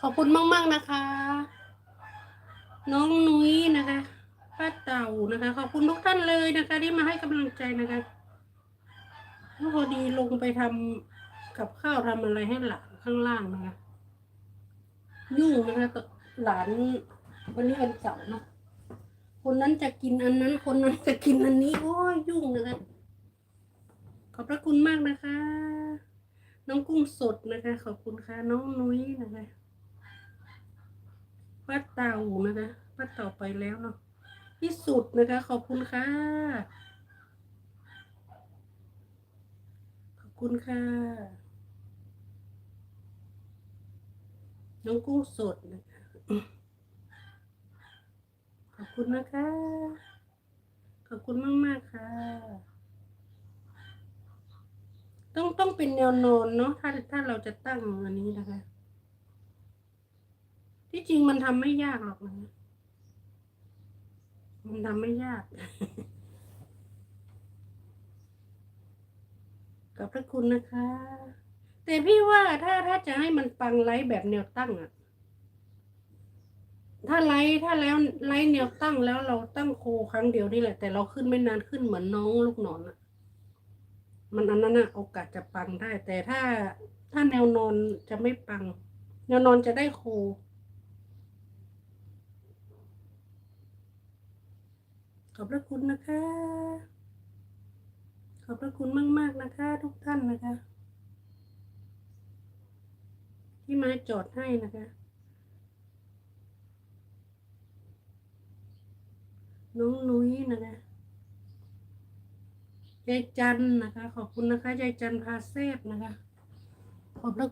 ขอบคุณมากๆนะคะ น้องนุ้ยนะคะป้าเต่านะคะ ขอบคุณทุกท่านเลยนะคะ ที่มาให้กำลังใจนะคะแล้วพอดีลงไปทำกับข้าวทำอะไรให้หลานข้างล่างนะคะ ยุ่งนะคะตหลานวันนี้วันเสาร์เนาะคนนั้นจะกินอันนั้น คนนั้นจะกินอันนี้ โอ้ยยุ่งนะคะขอบพระคุณมากนะคะ น้องกุ้งสดนะคะ ขอบคุณค่ะ น้องนุ้ยนะคะ ป้าเต่านะคะป้าเต่าไปแล้วเนาะพี่สุดนะคะ ขอบคุณค่ะ ขอบคุณค่ะ น้องกุ้งสดนะคะ ขอบคุณนะคะ ขอบคุณมากมากค่ะ ต้องต้องเป็นแนวนอนเนาะถ้าถ้าเราจะตั้งอันนี้นะคะ ที่จริงมันทำไม่ยากหรอกนะมันทำไม่ยากขอบพระคุณนะคะ แต่พี่ว่าถ้าถ้าจะให้มันปังไลฟ์แบบแนวตั้งอะถ้าไลฟ์ถ้าแล้วไลฟ์แนวตั้งแล้วเราตั้งโคครั้งเดียวนี่แหละ แต่เราขึ้นไม่นานขึ้นเหมือนน้องลูกหนอนอะมันอันนั้นอะโอกาสจะปังได้ แต่ถ้าถ้าแนวนอนจะไม่ปัง แนวนอนจะได้โค อบพระคุณนะคะ ขอบพระคุณมากๆนะคะ ทุกท่านนะคะ ที่มาจอดให้นะคะ น้องนุ้ยนะคะยายจันนะคะ ขอบคุณนะคะยายจันพาเซฟนะคะ ขอบพระ